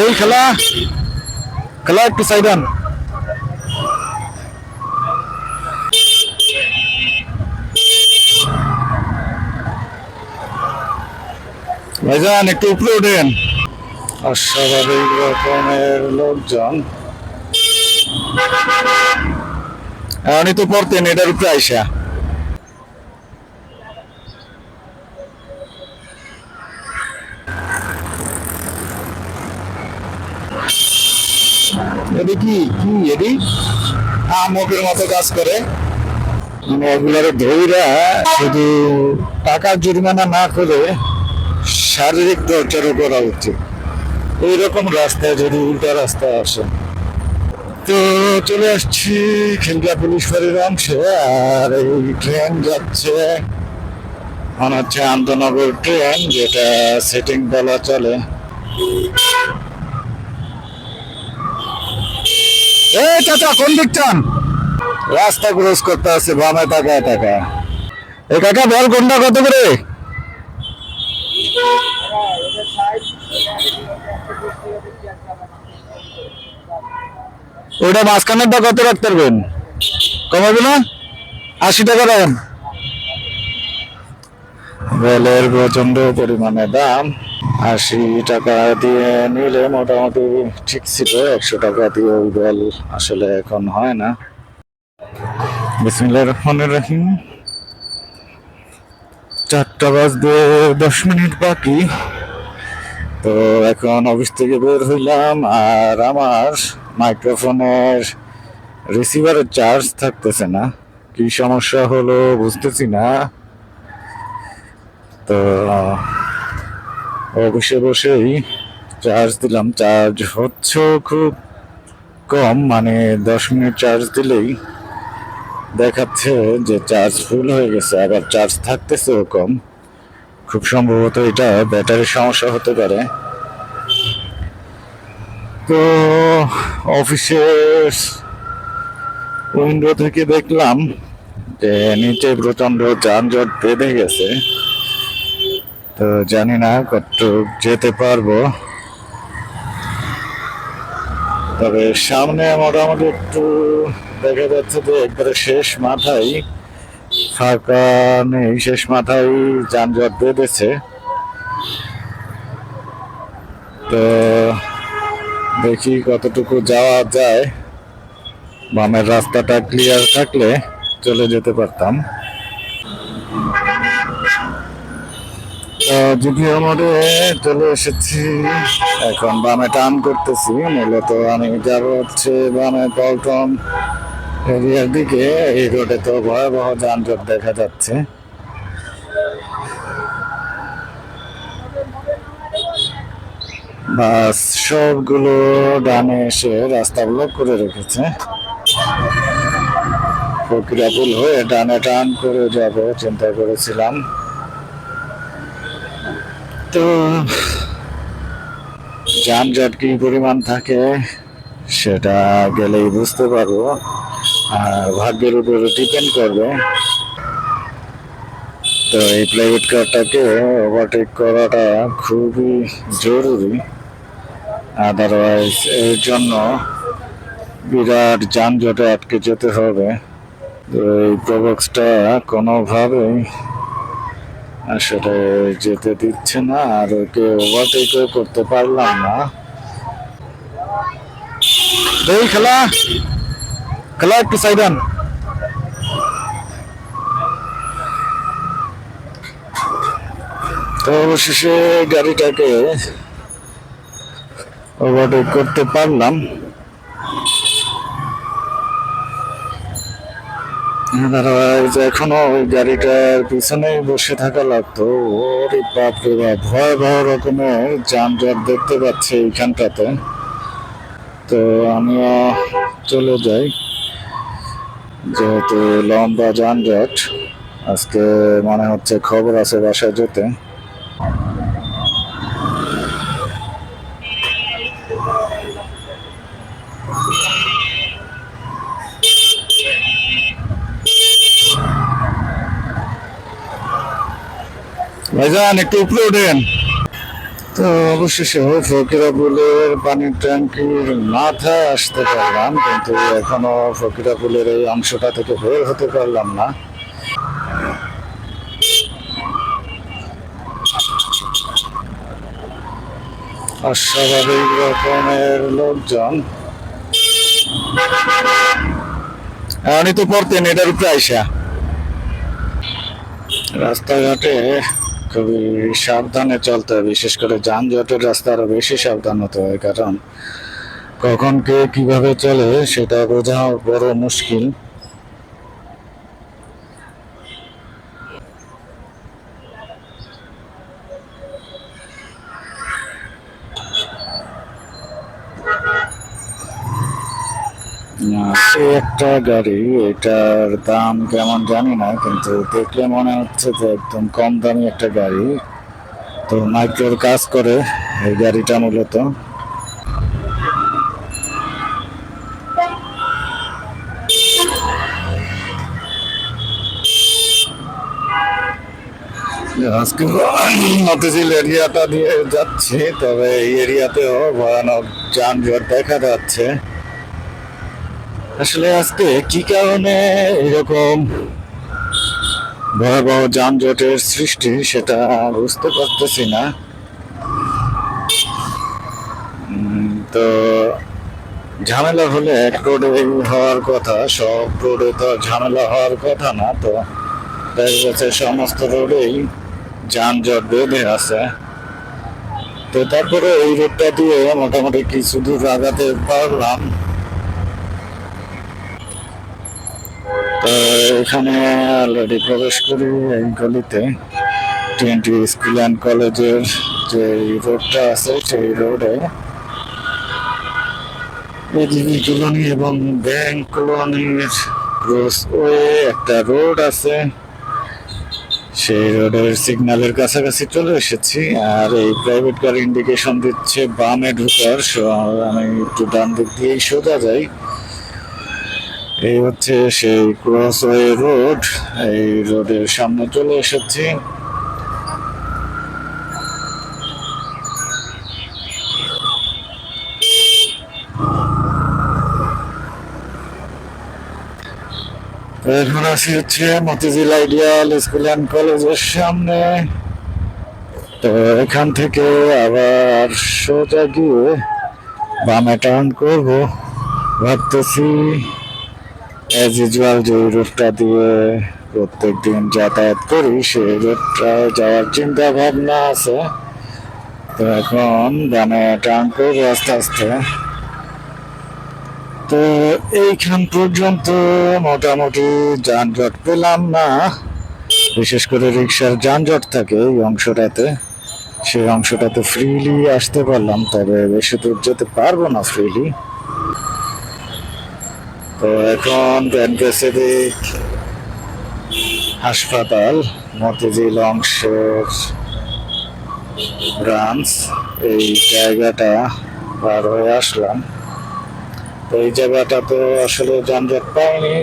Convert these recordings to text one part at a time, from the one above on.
এই খেলা খেলা একটু সাইডান ভাইজান একটু উপরে উঠেন। অস্বাভাবিক রকমের লোকজন। এমনই তো পড়তেন এটার উপরে আইসা। এদি কি? কি এদি? আমকের মতো কাজ করে। মানে এগুলার ধৈরা শুধু টাকার জরিমানা না করে শারীরিক টর্চারও করা উচিত। এইরকম রাস্তায় যদি উল্টা রাস্তা আসে। তো চলে আসছি খিলগা পুলিশ ফাঁড়ির অংশে, আর এই ট্রেন যাচ্ছে। মনে হচ্ছে আন্তনগর ট্রেন, যেটা সেটিং বলা চলে। এ চাচা কোন দিক চান রাস্তা ক্রস করতে আছে বামে টাকা এ কাকা বল কোনটা কত করে? ওটা মাঝখানেরটা কত রাখতে পারবেন? কমাবে না আশি টাকা রাখেন বেলের প্রচণ্ড পরিমাণে দাম। আশি টাকা দিয়ে নিলে মোটামুটি ঠিক ছিল, একশো টাকা দিয়ে বেল আসলে এখন হয় না। বিসমিল্লাহ রহমান রহিম। চারটা বাজতে দশ মিনিট বাকি। তো এখন অফিস থেকে বের হইলাম আর আমার মাইক্রোফোনের রিসিভারের চার্জ থাকতেছে না। কি সমস্যা হলো বুঝতেছি না। তো অফিসে বসেই চার্জ দিলাম। চার্জ হচ্ছে খুব কম মানে দশ মিনিট চার্জ দিলেই দেখাচ্ছে যে চার্জ ফুল হয়ে গেছে, আবার চার্জ থাকতেছেও কম। খুব সম্ভবত এটা ব্যাটারির সমস্যা হতে পারে। তো অফিসের উইন্ডো থেকে দেখলাম যে নিচে প্রচণ্ড যানজট বেঁধে গেছে। তো জানি না, কতটুক যেতে পারব। তবে সামনে মোটামুটি একটু দেখা যাচ্ছে যে একবারে শেষ মাথায় ফাঁকা নেই, শেষ মাথায় যানজট বেঁধেছে তো দেখি কতটুকু যাওয়া যায়। বামের রাস্তাটা ক্লিয়ার থাকলে চলে যেতে পারতাম। যদিও মোড়ে চলে এসেছি, এখন বামে টান করতেছি, মূলত আমি যাব হচ্ছে বামে পল্টন এরিয়ার দিকে, এই রোডে তো ভয়াবহ যানজট দেখা যাচ্ছে। বাস সবগুলো ডানে এসে রাস্তা ব্লক করে রেখেছে। ফকিরাপুল হয়ে ডানে টান করে যাব, চিন্তা করেছিলাম। তো যানজট কি পরিমাণ থাকে সেটা গেলেই বুঝতে পারব। আর ভাগ্যের উপরে ডিপেন্ড করবে। তো এই প্রাইভেট কারটাকে ওভারটেক করাটা খুবই জরুরি। আদারওয়াইজ এর জন্য বিরাট যানজটে আটকে যেতে হবে। তো এই প্রবক্সটা কোনোভাবেই আসলে যেতে দিচ্ছে না আর ওকে ওভারটেকও করতে পারলাম না। এই খেলা খেলা একটু সাইডান তো অবশেষে গাড়িটাকে ওভারটেক করতে পারলাম। এখনও ওই গাড়িটার পিছনেই বসে থাকা লাগতো। ওরে বাপরে বাপ, ভয়াবহ রকমের যানজট দেখতে পাচ্ছি এইখানটাতে তো আমিও চলে যাই, যেহেতু লম্বা যানজট, আজকে মনে হচ্ছে খবর আছে বাসায় যেতে। ভাইজান একটু উপরে ওঠেন তো অবশেষে ফকিরাপুলের পানির ট্যাঙ্কির মাথায় আসতে পারলাম কিন্তু এখনও ফকিরাপুলের এই অংশটা থেকে বের হতে পারলাম না। অস্বাভাবিক রকমের লোকজন। আমি তো পড়তেন এটার উপরে আইসা। রাস্তাঘাটে খুবই সাবধানে চলতে হয় বিশেষ করে যানজটের রাস্তা আরও বেশি সাবধান হতে হয়, কারণ কখন কে কীভাবে চলে সেটা বোঝা বড় মুশকিল। একটা গাড়ি, এটার দাম কেমন জানি না, কিন্তু দেখলে মনে হচ্ছে যে একদম কম দামি একটা গাড়ি। তো মাইক্রোর কাজ করে এই গাড়িটা মূলত। আজকে মতিঝিল এরিয়াটা দিয়ে যাচ্ছি, তবে এই এরিয়াতেও ভয়ানক যানজট দেখা যাচ্ছে। আসলে আজকে কি কারণে এরকম ভয়াবহ যানজটের সৃষ্টি সেটা বুঝতে পারতেছি না। তো ঝামেলা হলে এক রোডে হওয়ার কথা, সব রোডে তো ঝামেলা হওয়ার কথা না, তো দেখা যাচ্ছে সমস্ত রোডেই যানজট বেঁধে আছে। তো তারপরে এই রোডটা দিয়ে মোটামুটি কিছু দূর আগাতে পারলাম। তো এখানে অলরেডি প্রবেশ করি এই গলিতে। টিএনটি স্কুল অ্যান্ড কলেজের যে রোডটা আছে, সেই রোডে কলোনি এবং ব্যাংক কলোনির ক্রস ওয়ে একটা রোড আছে। সেই রোডের সিগন্যালের কাছাকাছি চলে এসেছি, আর এই প্রাইভেট কার ইন্ডিকেশন দিচ্ছে, বামে ঢুকার। আমি একটু ডান দিক দিয়েই সোজা যাই। এই হচ্ছে সেই ক্রসওয়ে রোড, এই রোডের সামনে চলে এসেছি। এখন আসি হচ্ছে মতিঝিল আইডিয়াল স্কুল অ্যান্ড কলেজের সামনে। তো এখান থেকে আবার সোজা গিয়ে বামে টার্ন করব। ভাবতেছি অ্যাজ ইউজুয়াল যে রুটটা দিয়ে প্রত্যেক দিন যাতায়াত করি, সেই রুটটায় যাওয়ার চিন্তা ভাবনা আছে। তো এখন বামে টার্ন করব আস্তে আস্তে। তো এইখান পর্যন্ত মোটামুটি যানজট পেলাম না। বিশেষ করে রিক্সার যানজট থাকে এই অংশটাতে। সেই অংশটাতে ফ্রিলি আসতে পারলাম, তবে বেশি দূর যেতে পারব না ফ্রিলি তো এখন প্যানপ্যাসিফিক হাসপাতাল, মতিঝিল অংশের ব্রাঞ্চ এই জায়গাটা পার হয়ে আসলাম। তো এই জায়গাটা তো আসলে যানজট পাইনি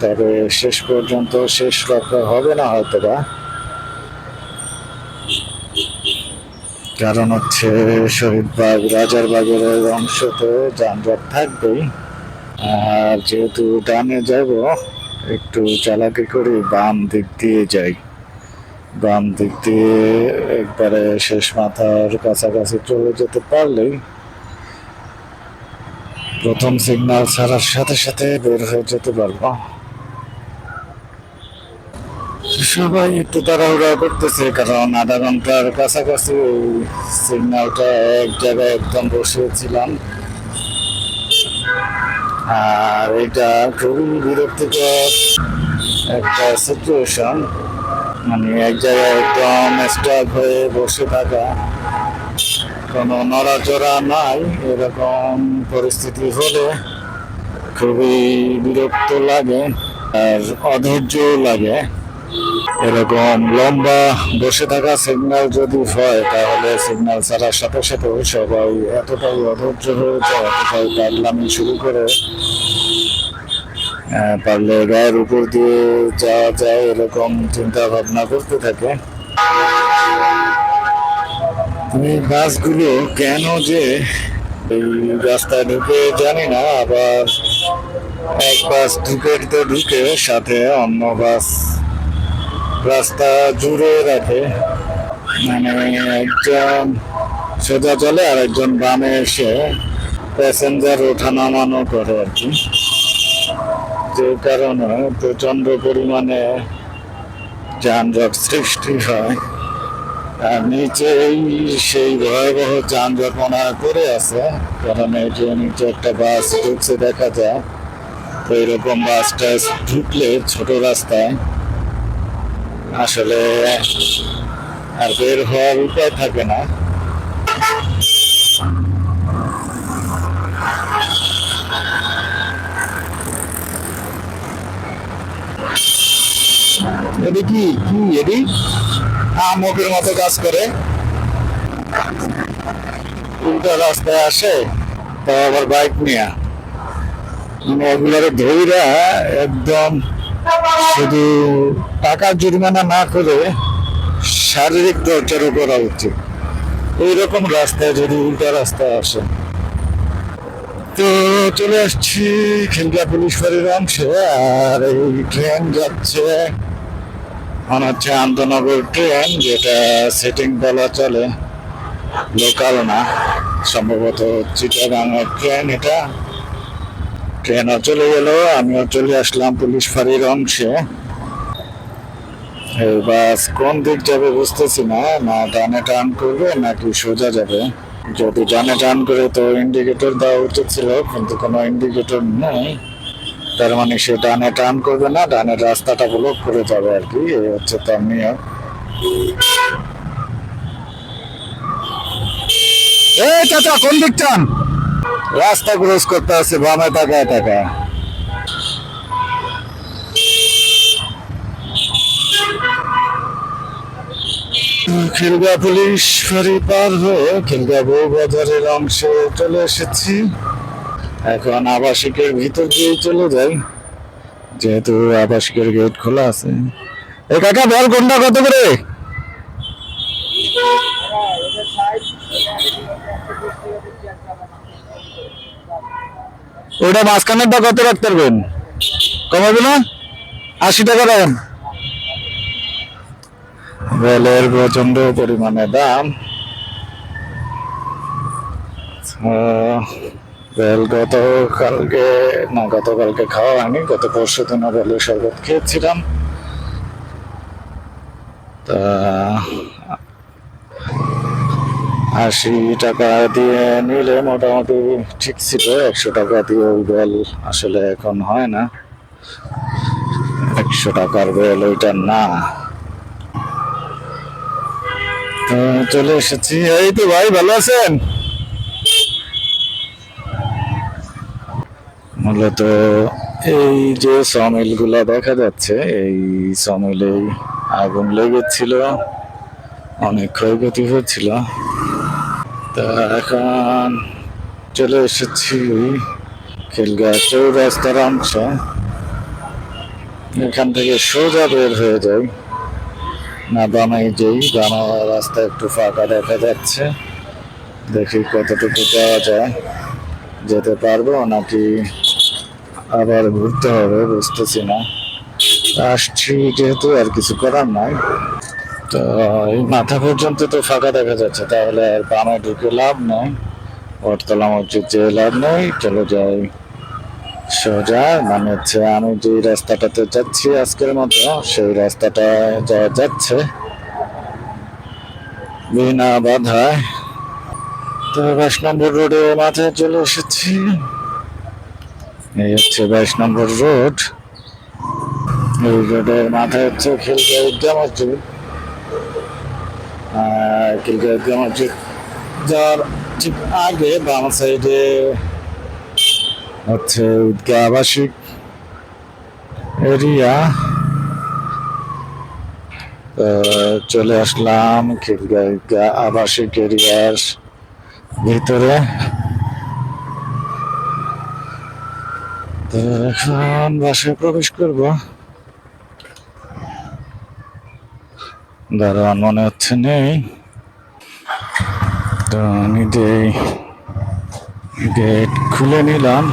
তবে শেষ পর্যন্ত শেষ রক্ষা হবে না হয়তো বা কারণ হচ্ছে শহীদবাগ রাজারবাগের অংশতে যানজট থাকবেই। আর যেহেতু ডানে যাব, একটু চালাকি করে বাম দিক দিয়ে যাই। বাম দিক দিয়ে একবারে শেষ মাথার কাছাকাছি চলে যেতে পারলেই প্রথম সিগনাল ছাড়ার সাথে সাথে বের হয়ে যেতে পারব। সবাই একটু তাড়াহুড়া করতেছে, কারণ আধা ঘণ্টার কাছাকাছি সিগন্যালটা এক জায়গায় একদম বসিয়েছিলাম। আর এটা খুবই বিরক্তিকর একটা সিচুয়েশন মানে এক জায়গায় একদম স্টক হয়ে বসে থাকা। কোনো নড়াচড়া নাই, এরকম পরিস্থিতি হলে খুবই বিরক্ত লাগে আর অধৈর্য লাগে। এরকম লম্বা বসে থাকা সিগন্যাল যদি হয়, তাহলে সিগন্যাল ছাড়ার সাথে সাথে সবাই এতটাই অধৈর্য হয়ে যায়, এতটাই পাগলামি শুরু করে। পারলে গায়ের উপর দিয়ে যাওয়া যায় এরকম চিন্তা ভাবনা করতে থাকে। এই বাসগুলো কেন যে এই রাস্তায় ঢুকে জানি না, আবার এক বাস ঢুকে ঢুকে সাথে অন্য বাস রাস্তা জুড়ে রাখে মানে একজন সোজা চলে আর একজন বামে এসে প্যাসেঞ্জার ওঠা নামানো করে আর কি। যে কারণে প্রচণ্ড পরিমাণে যানজট সৃষ্টি হয়। আর নিচেই সেই ভয়াবহ যানজট মনে করে আছে। কারণ যে নিচে একটা বাস ঢুকছে দেখা যায়। তো এরকম বাসটা ঢুকলে ছোট রাস্তায় আসলে আর বের হওয়ার উপায় থাকে না। এদি কি? কি এদি আমকের মতো কাজ করে। উল্টা রাস্তায় আসে, তো আবার বাইক নিয়ে। মানে ওগুলোর ধৈরা একদম শুধু টাকার জরিমানা না করে শারীরিক টর্চারও করা উচিত এইরকম রাস্তায় যদি উল্টা রাস্তায় আসে। তো চলে আসছি খিলগা পুলিশ বাড়ির অংশে, আর এই ট্রেন যাচ্ছে। মনে হচ্ছে আন্তনগর ট্রেন যেটা সেটিং বলা চলে। লোকাল না, সম্ভবত চিটাগাঙের ট্রেন এটা। ট্রেনও চলে গেল, আমিও চলে আসলাম পুলিশ ফাঁড়ির অংশে। বাস, কোন দিক যাবে বুঝতেছি না না ডানে টার্ন করবে, নাকি সোজা যাবে? যদি ডানে টার্ন করে তো ইন্ডিকেটর দেওয়া উচিত ছিল, কিন্তু কোনো ইন্ডিকেটর নেই। তার মানে সে ডানে টার্ন করবে না ডানের রাস্তাটা ব্লক করে যাবে আর কি, এই হচ্ছে তার নিয়ম। এই চাচা, কোন দিক টান রাস্তা ক্রস করতে আছে বামে তাকায় টাকা খিলগা পুলিশ ফাঁড়ি পার হয়ে খিলগা বউ বাজারের অংশে চলে এসেছি। এখন আবাসিকের ভিতর দিয়ে চলে যাই। যেহেতু আবাসিকের গেট খোলা আছে। এ কাকা, বল কোনটা কত করে? ওটা মাঝখানেরটা কত রাখতে পারবেন? কমাবে না? আশি টাকা রাখেন বেলের প্রচণ্ড পরিমাণে দাম। আহ, বেল গতকালকে না গতকালকে খাওয়া হয়নি গত পরশু দিন বেলের শরবত খেয়েছিলাম। তা আশি টাকা দিয়ে নিলে মোটামুটি ঠিক ছিল একশো টাকা দিয়ে ওই বেল আসলে এখন হয় না। একশো টাকার বেল ওইটা না। চলে এসেছি। এই তো ভাই, ভালো আছেন? মূলত এই যে সমিলগুলা দেখা যাচ্ছে, এই সমিলে আগুন লেগেছিল, অনেক ক্ষয়ক্ষতি হয়েছিল। তা এখন চলে এসেছি খিলগা চৌরাস্তার অংশ। এখান থেকে সোজা বের হয়ে যাই। না, বামে যেই, বামা রাস্তা একটু ফাঁকা দেখা যাচ্ছে। দেখি কতটুকু যাওয়া যায়। যেতে পারব নাকি আবার ঘুরতে হবে, বুঝতেছি না। আসছি যেহেতু আর কিছু করার নাই। তো এই মাথা পর্যন্ত তো ফাঁকা দেখা যাচ্ছে, তাহলে আর বামে ঢুকে লাভ নেই। বটতলা মসজিদ যে লাভ নেই, চলে যাই। সোজা মানে হচ্ছে আমি যে রাস্তাটাতে যাচ্ছি আজকের মতো, সেই রাস্তাটা যাওয়া যাচ্ছে। বিনা বাধায়। তো বাইশ নম্বর রোডে মাথায় চলে এসেছি। এই হচ্ছে বাইশ নম্বর রোড। এই রোডের মাথায় হচ্ছে খিলকা ঈদগা মসজিদ। খিলকা ঈদগা মসজিদ যাওয়ার ঠিক আগে বাম সাইডে হচ্ছে আবাসিক এরিয়া। চলে আসলাম আবাসিক এরিয়ার ভিতরে। এখন বাসায় প্রবেশ করব। দারোয়ান মনে হচ্ছে নেই। তো নিজে গেট খুলে নিলাম।